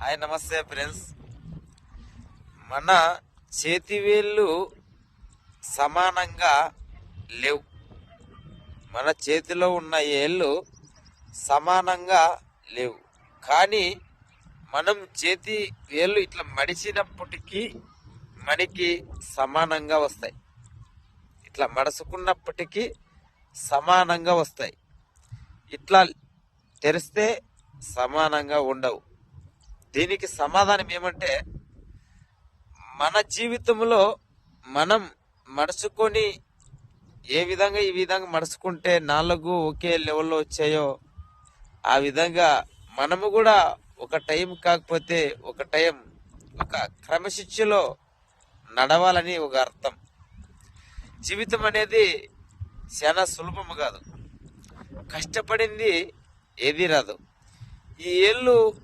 Hi నమస్తే friends. మన చేతివేళ్ళు సమానంగా లేవు. మన చేతిలో ఉన్న ఏళ్ళు సమానంగా లేవు. కానీ మనం చేతి వేళ్ళు ఇట్లా మడిచినప్పటికీ మనకి సమానంగా వస్తాయి. ఇట్లా మడుచుకున్నప్పటికీ సమానంగా వస్తాయి. ఇట్లా తెరిస్తే సమానంగా ఉండవు. దీనికి సమాధానం ఏమంటే మన జీవితంలో మనం మడుచుకొని ఏ విధంగా ఈ విధంగా మడుచుకుంటే నాలుగు ఒకే లెవెల్లో వచ్చాయో ఆ విధంగా మనము కూడా ఒక టైం కాకపోతే ఒక టైం ఒక క్రమశిక్షలో నడవాలని ఒక అర్థం. జీవితం అనేది చాలా సులభము కాదు. కష్టపడింది ఏది రాదు. ఈ ఏళ్ళు